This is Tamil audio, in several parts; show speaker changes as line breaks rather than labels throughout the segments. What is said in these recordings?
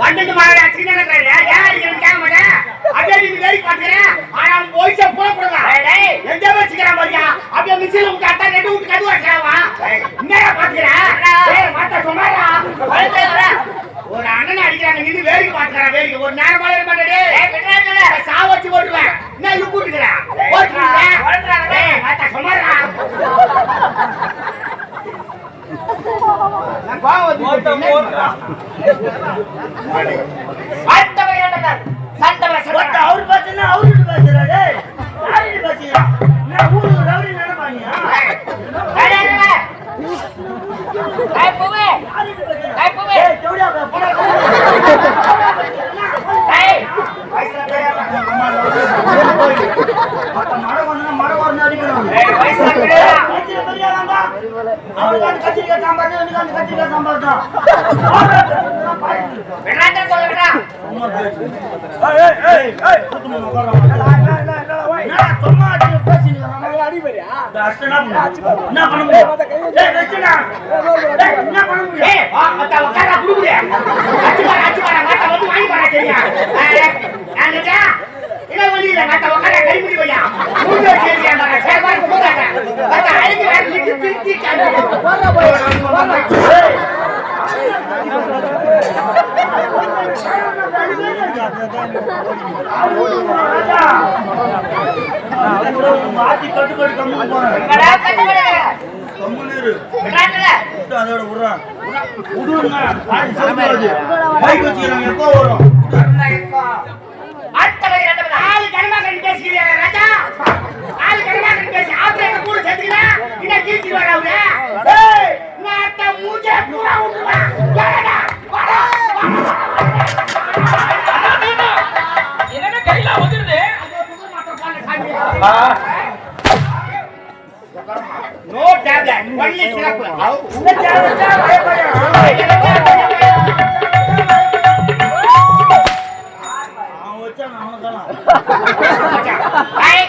வண்டிக்கு மாடு அடிச்சு நடக்கிறாரு யார் இவன் கேட்க மாட்டேன் அப்படியே நீங்க வேடி பாத்துக்கிறேன் ஆனா அவன் போயிச்ச போடுங்க எங்க வச்சுக்கிறான் பாரியா அப்படியே மிச்சில விட்டு அத்தா ரெண்டு விட்டு கடுவா வச்சுக்கிறாவா? என்னடா பாத்துக்கிறேன் மாத்தா சொன்னாரா? ஒரு அண்ணன் அடிக்கிறாங்க. நின்று வேடிக்கை பாத்துக்கிறான் ஒரு நேரம் இருக்க மாட்டேன் சா வச்சு போட்டுவேன் என்ன கூட்டுக்கிறேன் போட்டுக்கிறேன் மாத்தா சொன்னாரா? நான்
கத்திரிக்காய் சாம்பார் எனக்கு அந்த கத்திரிக்காய் சாம்பார் தான். சும்மா பேசு ஏய் ஏய் ஏய் ஏய். கூத்துமா என்னடா சும்மா என்ன பண்ண முடியும்? ஏய் அர்ச்சனா ஏய் என்ன? பண்ண முடியும்? விட்டு அதோட விடுறான் பைக் வச்சுக்கிறாங்க எப்போ வரும்?
ஆளு ஒன்லி சிறப்பு
அவன் வச்சா அவனுக்கெல்லாம்
ஏய்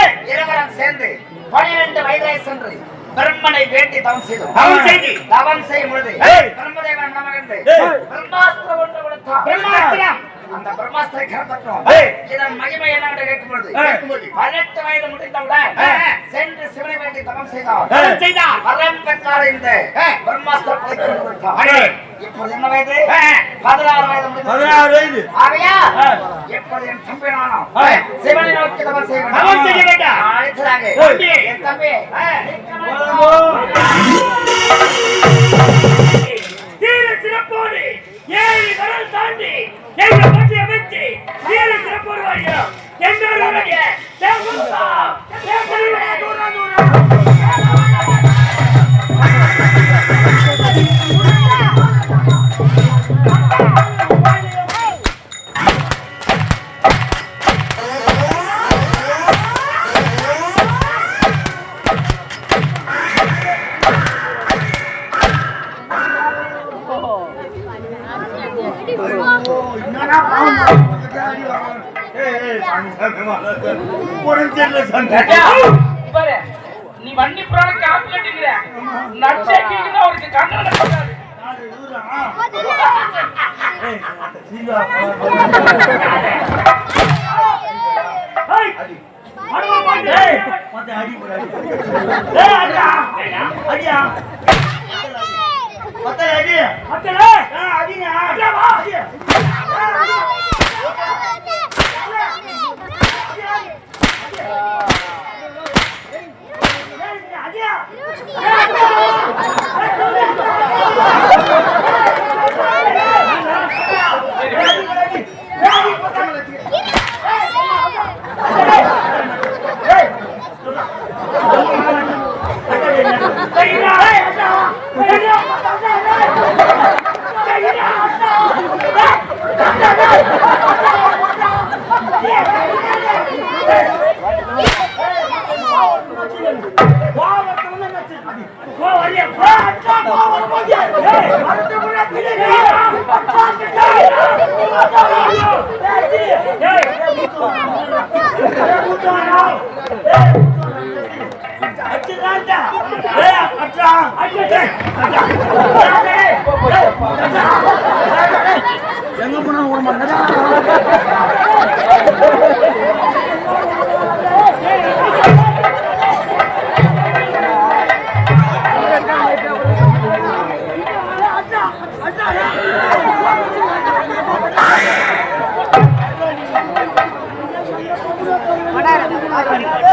ஏய்.
இருவரும் சேர்ந்து பனிரெண்டு வயதை சென்று பிரம்மனை வேண்டி தவம் செய்தோம்
தவம் செய்து.
தவம் செய்யும் பொழுது. பிரம்மதேவன்
ஏய்.
பிரம்மாஸ்திரம் ஒன்று கொடுத்தார்
பிரம்மாஸ்திரம்.
அந்த பிரம்மாஸ்திரை
ஏய்.
இதன் மகிமை என்னவென்று
ஏய்.
கேட்கும்போது பதினெட்டு வயது முடிந்தவுடன். சென்று சிவனை வேண்டி தவம் செய்தார். செய்தார் வரம் பெற்றார் இந்த. பிரம்மாஸ்திரம். இப்பொழுது என்ன வயது. பதினாறு வயது முடிந்தது
பதினாறு வயது
ஆகையா
ஏய்.
எப்பொழுது என் தம்பி நானும்
ஏய்.
சிவனை நோக்கி தவம் செய்ய வேண்டும்.
தவம் செய்ய வேண்டும்.
நான் அழைத்ததாக
ஏய்.
தம்பி, என் தம்பி ஏய்.
வீர சிறப்போடு ஏழு கடல் தாண்டி எங்களை பற்றி அமைத்து வீர வண்டி புறான காப்பு கட்டிக்கிற. நட்சே கீழே அவருக்கு கண்ணனை போடாது
யாரு இவரா? ஏய், எங்க போனா விட மாட்டேன்
ஏய்,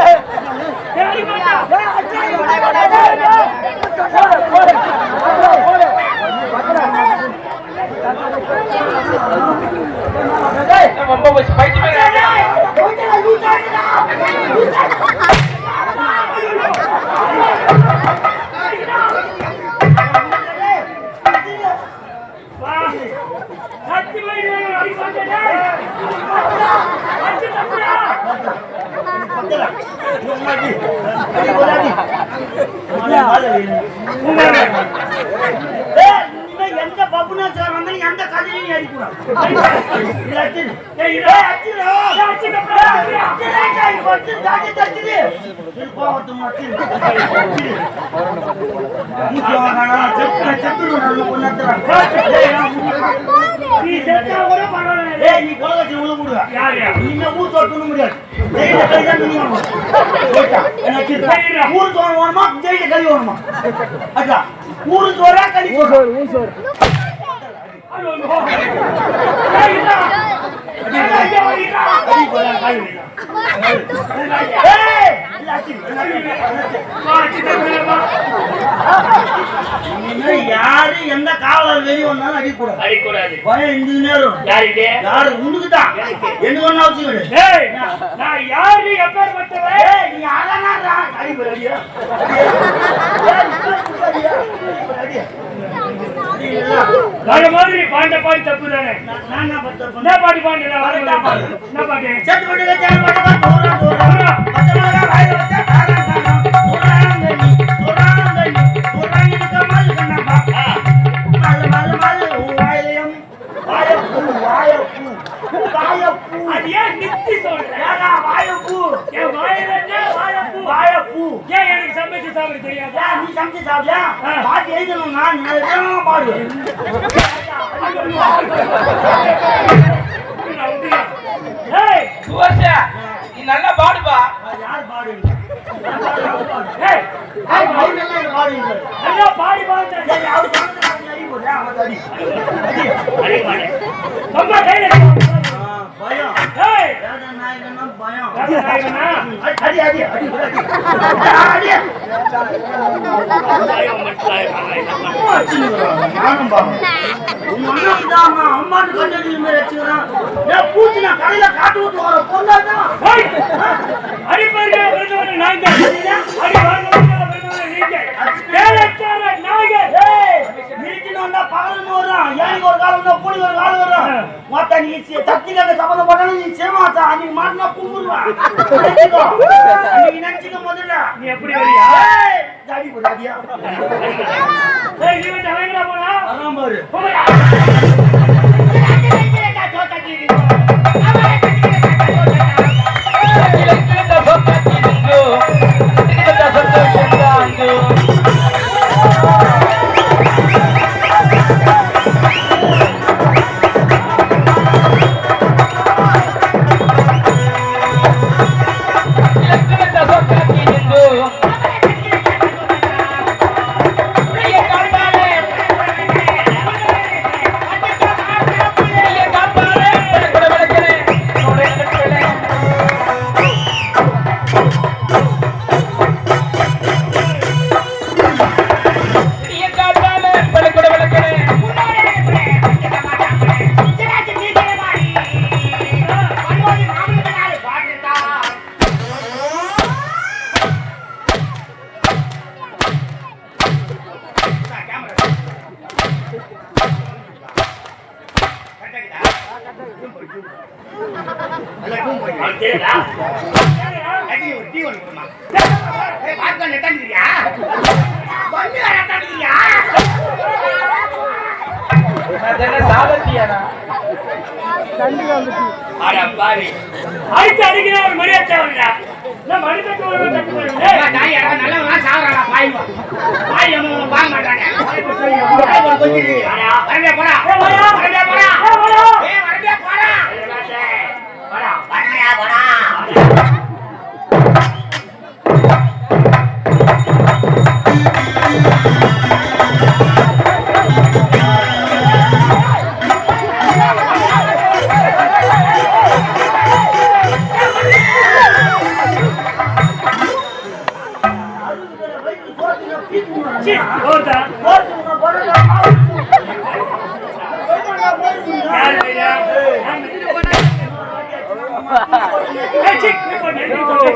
எந்த பப்புனா சார் வந்து எந்த கதையும் நீ அடிக்கூடாது
நீ செத்தா கூட பரவாயில்லை.
நீ கொலை வச்சு உள்ள போடுவ? இன்னும் ஊர் தோட்ட துண்ண முடியாது. ஜெயில கை தான் துணி வேணுமா ஊர் சோறு வேணுமா? ஜெயில கறி வேணுமா? அக்கா ஊர் சோறா கறி சோறு?
ஐயோ, ஐயோ.
யாரு எந்த காவலர் வெளியே வந்தாலும் அடிக்கூடாது.
அடிக்கூடாது.
பயம் இந்த நேரம்?
யாருக்கு?
யாரு உனக்கு தான் எனக்கு ஒன்றும் அவசியம்
நான் யாரு எப்பேற்பட்டவன்?
நீ
வர மாதிரி பாண்ட பாடி தப்பு தானே?
நான் நான் என்ன பண்ண
என்ன பாட்டு? சமைச்சு சாப்பிட தெரியாதா?
நீ சமைச்சு சாப்பிட்டியா?
ஆ.
பாட்டு எழுதணும்னா, நீ எழுதணும், பாடு.
நீ நல்லா பாடுப்பா.
யார் பாடு?
பாடி பாடு.
சரி, அவர் நைட் வந்தா பகலுக்கு வரும் ஏனிக்கு ஒரு காலம் வந்தா பூனி ஒரு காலம் வரும். மொத்த நீ சத்திக்காக சம்மந்தம் பண்ணாலும் நீ மாட்டினா கும்பிடுவா. அன்னைக்கு நினைச்சுக்க முதல்ல.
நீ எப்படி வரியா? ஜாடி போடாதியா இவன் தலைங்கடா போனா?
அதான் பாரு.
சோத்தா பார்க்க நெட்டாண்டுக்கிறியா பண்ணு நெட்டாண்டுக்கிறியா
அடுத்து அடிக்கிற ஒரு மரியாதை தேவையா மனித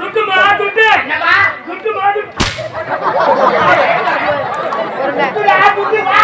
குட்டு வா. குட்டு
வா